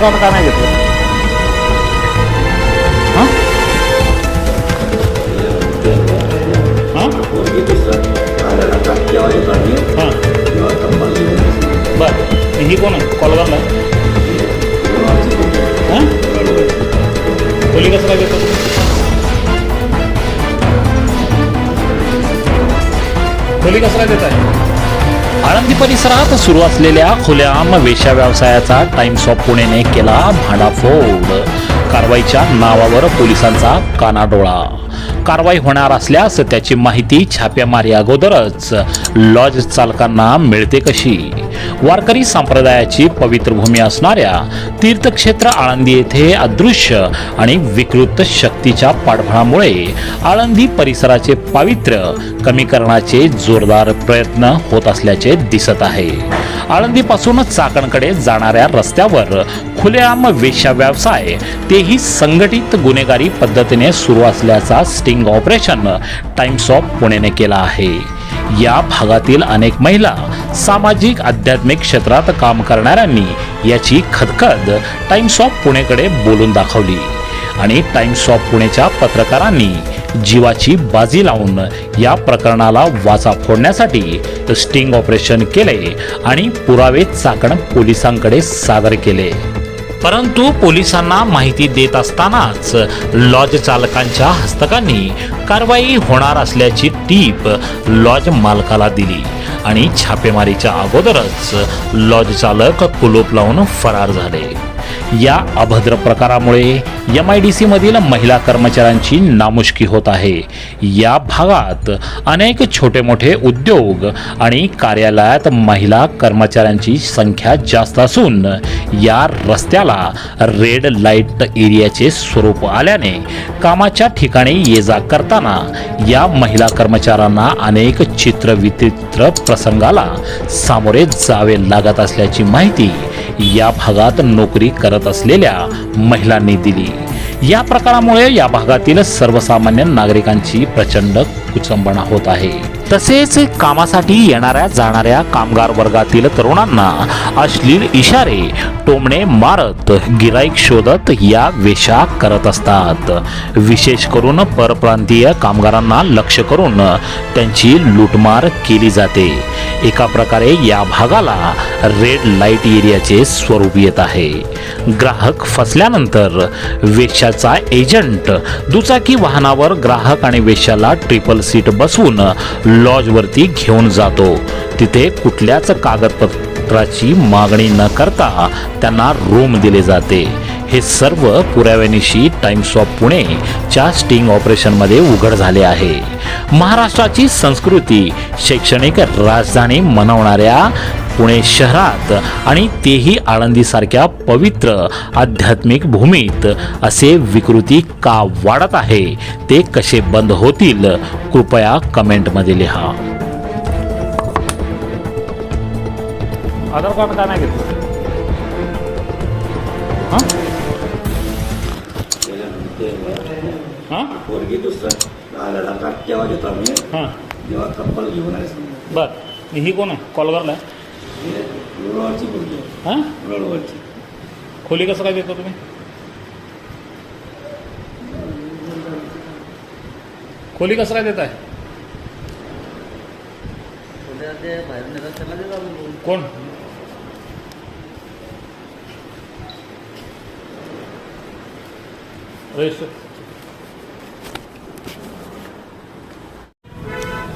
Card का नाही घेतलं हां हां हां बरं ही कोण आहे कॉलगावला हां खोली कसं काय घेतो खोली कसं काय देत आहे आळंदी परिसरात सुरू असलेल्या खुल्याआम वेश्या व्यवसायाचा टाइम्स ऑफ पुणेने केला भांडाफोड. कारवाईच्या नावावर पोलिसांचा कानाडोळा. कारवाई होणार असल्यास त्याची माहिती छाप्यामारी अगोदरच. लॉज चालकांना मिळते कशी? वारकरी संप्रदायाची पवित्र भूमी असणाऱ्या तीर्थक्षेत्र आळंदी येथे अदृश्य आणि विकृत शक्तीच्या पाठबळामुळे आळंदी परिसराचे पावित्र्य कमी करण्याचे जोरदार प्रयत्न होत असल्याचे दिसत आहे. आळंदीपासून चाकणकडे जाणाऱ्या रस्त्यावर खुलेआम वेश्या व्यवसाय तेही संघटित गुन्हेगारी पद्धतीने सुरू असल्याचा स्टिंग ऑपरेशन टाइम्स ऑफ पुणेने केला आहे. या भागातील अनेक महिला सामाजिक आध्यात्मिक क्षेत्रात काम करणाऱ्यांनी याची खदखद टाइम्स ऑफ पुणेकडे बोलून दाखवली. आणि टाइम्स ऑफ पुणेच्या पत्रकारांनी जीवाची बाजी लावून या प्रकरणाला वाचा फोडण्यासाठी स्टिंग ऑपरेशन केले आणि पुरावे चाकण पोलिसांकडे सादर केले. परंतु पोलिसांना माहिती देत असतानाच लॉज चालकांच्या हस्तकांनी कारवाई होणार असल्याची टीप लॉज मालकाला दिली आणि छापेमारीच्या अगोदरच लॉज चालक कुलूप लावून फरार झाले. या अभद्र प्रकारामुळे एम आय डी सी मधील महिला कर्मचाऱ्यांची नामुष्की होत आहे. या भागात अनेक छोटे मोठे उद्योग आणि कार्यालयात महिला कर्मचाऱ्यांची संख्या जास्त असून या रस्त्याला रेड लाइट एरियाचे स्वरूप आल्याने कामाच्या ठिकाणी ये जा करताना या महिला कर्मचाऱ्यांना अनेक चित्रविचित्र प्रसंगाला सामोरे जावे लागत असल्याची माहिती या भागात नोकरी करत असलेल्या महिलांनी दिली. या प्रकारामुळे या भागातील सर्वसामान्य नागरिकांची प्रचंड कुचंबणा होत आहे. तसेच कामासाठी येणाऱ्या जाणाऱ्या कामगार वर्गातील तरुणांना अश्लील इशारे टोमणे मारत गिराईक शोधत या वेशा करत असतात. विशेष करून परप्रांतीय कामगारांना लक्ष करून त्यांची लूटमार केली जाते. एका प्रकारे या भागाला रेड लाइट एरियाचे स्वरूप येत आहे. ग्राहक फसल्यानंतर वेश्याचा एजंट दुचाकी वाहनावर ग्राहक आणि वेश्याला ट्रिपल सीट बसवून लॉजवरती घेऊन जातो. तिथे कुठल्याच कागदपत्राची मागणी न करता त्यांना रूम दिले जाते. हे सर्व पुराव्यानिशी टाइम्स ऑफ पुणे च्या स्टिंग ऑपरेशनमध्ये उघड झाले आहे. महाराष्ट्राची संस्कृती शैक्षणिक राजधानी मनवणाऱ्या पुणे शहरात आणि तेही आळंदीसारख्या पवित्र आध्यात्मिक भूमीत असे विकृती का वाढत आहे ते कसे बंद होतील कृपया कमेंटमध्ये लिहा. आधार कार्ड का नाही घेतलं? हां? पोरगी दुसरं. दहा लाखात केव्हा घेतो आम्ही. हां. जेव्हा कप्पल घेऊन आहे बरं. ही कोण आहे? कॉलगरला आहे पोरगी आहे. हां? रुळवाची खोली कसं काय देतो तुम्ही? खोली कसं काय देत आहे कोण? रजिस्टर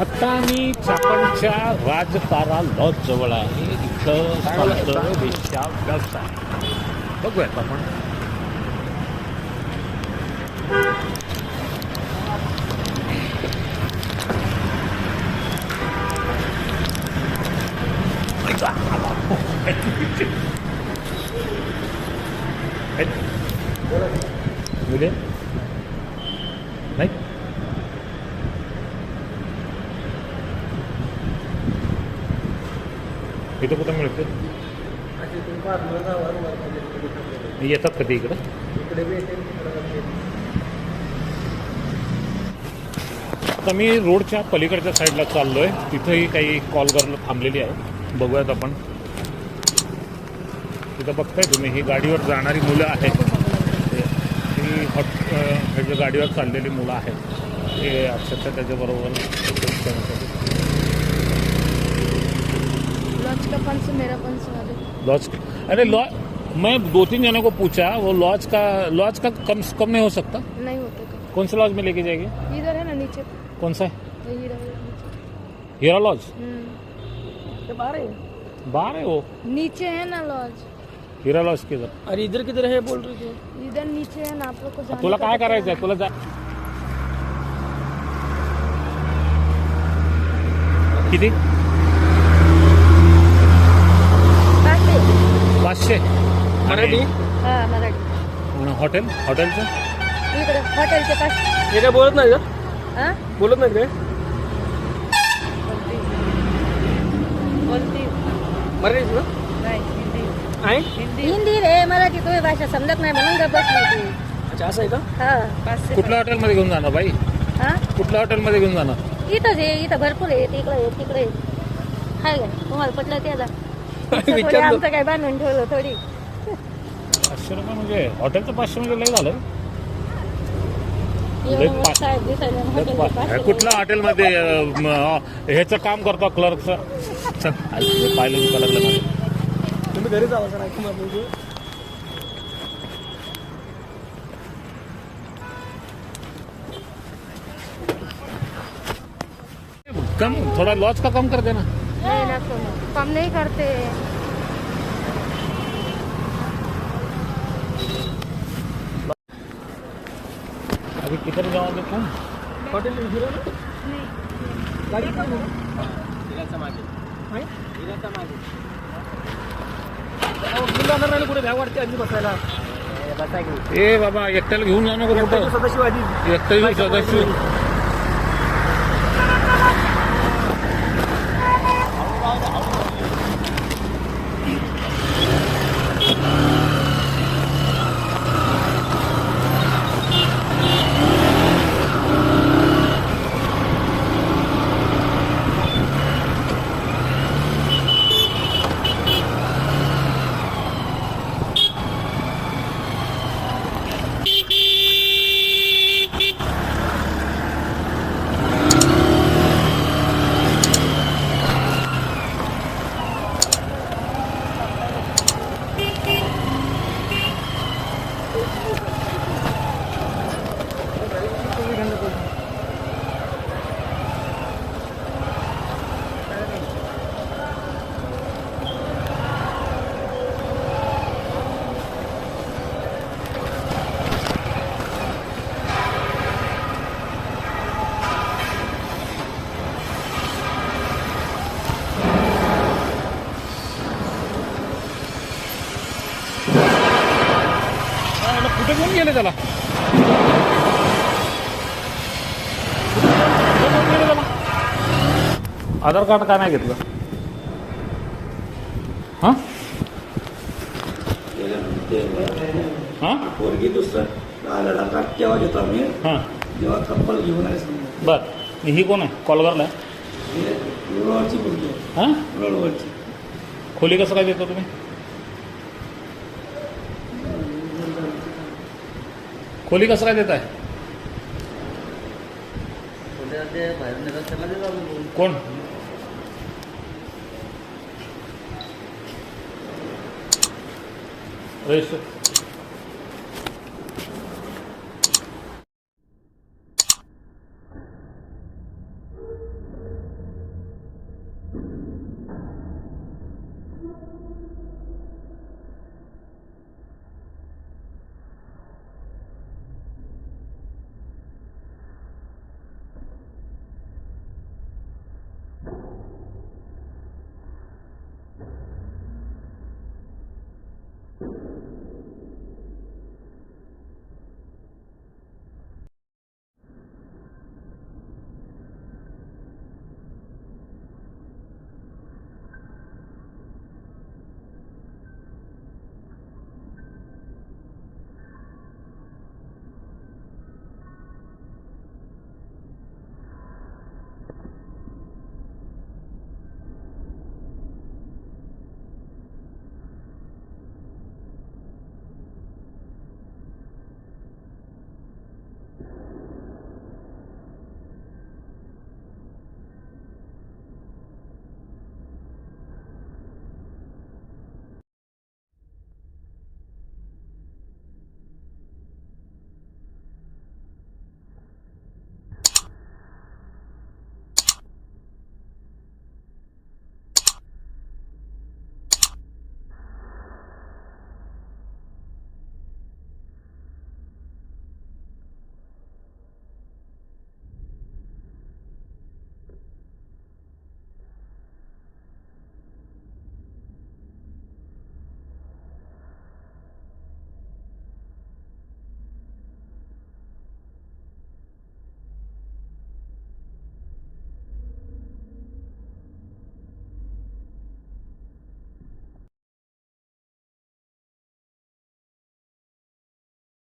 आता मी चाकणच्या राजतारा लॉज जवळ आहे. इथं चालतं वेश्या व्यवसाय. बघूयात आपण. नाही. इथं कुठं मिळते? येतात कधी इकडं? आता मी रोडच्या पलीकडच्या साईडला चाललोय. तिथंही काही कॉल करायला थांबलेली आहे. बघूयात आपण. तिथं बघताय तुम्ही ही गाडीवर जाणारी मुलं आहेत. ही हॉट ह्याच्या गाडीवर चाललेली मुलं आहेत. हे अक्षरशः त्याच्याबरोबर लॉज का पंच मेरा पंच वाले। लॉज अरे लॉ मैं दो तीन जनों को पूछा वो लॉज का लॉज का कम कम नहीं हो सकता? नहीं होते कौन सा लॉज में लेके जाएगी? इधर है ना नीचे। कौन सा? है हीरा वाला नीचे। हीरा लॉज? हम्म। बाहर है वो। नीचे है ना लॉज। हीरा लॉज के इधर। अरे इधर किधर है बोल रहे थे। इधर नीचे है ना आप लोग को जाने तुला काय करायचं आहे तुला जा किती पाचशे. मराठी? हा मराठी. हॉटेल? हॉटेलचं? इकडे हॉटेलचे हे काय बोलत नाही का? हा बोलत नाहीत काय? कोणती मराठीच ना? नाही हिंदी. आहे हिंदी. रे मराठी. तुम्ही भाषा समजत नाही म्हणून का बसली ती अच्छा असं आहे का? हा पाचशे कुठल्या हॉटेलमध्ये घेऊन जाणार बाई? हा? कुठल्या हॉटेलमध्ये घेऊन जाणार? इथंच आहे इथं भरपूर आहे. तिकडे आहे तिकडे आहे. हाय का तुम्हाला पटलं त्याला थोडी विचारलं. आमचं काय बांधून ठेवलं थोडी. पाचशे रुपये म्हणजे हॉटेलचं पाचशे म्हणजे लय झालं. एवढं लय मोठं पा- साहेब दिसायला लय हॉटेलचे पा- पाचशे कुठल्या हॉटेलमध्ये अं, म, अं, ह्याचं काम करतो क्लर्कचं चल आज मी पाहिलं दुखा लागलं मला. तुम्ही घरी जावा सर ऐकून आपण कम थोड़ा लॉज का कम कर देना नहीं ना कम कम नहीं करते। अभी किधर जाओगे तुम? हॉटेल फिरा ना गाडी कुठे आहे? आहे? अहो, मुलं जाणार नाही ना कुठे भ्या वाटते आधी बसायला ए बाबा एकट्याला घेऊन जाऊ नको कुठं सदाशिव आधी एकटं सदस्य कुठे घेऊन गेले त्याला? आधार कार्ड का नाही घेतलं. हां? हां? पोरगी दुसरं. आलेला का केव्हा घेतो आम्ही? हां. जेव्हा घेऊन आहे बर. ही कोण आहे? कॉलवरला आहे हे रोडवरची मुलगी आहे. हां? रोडवरची. खोली कसं काय देतो तुम्ही? खोली कसं काय देताय कोण? रजिस्टर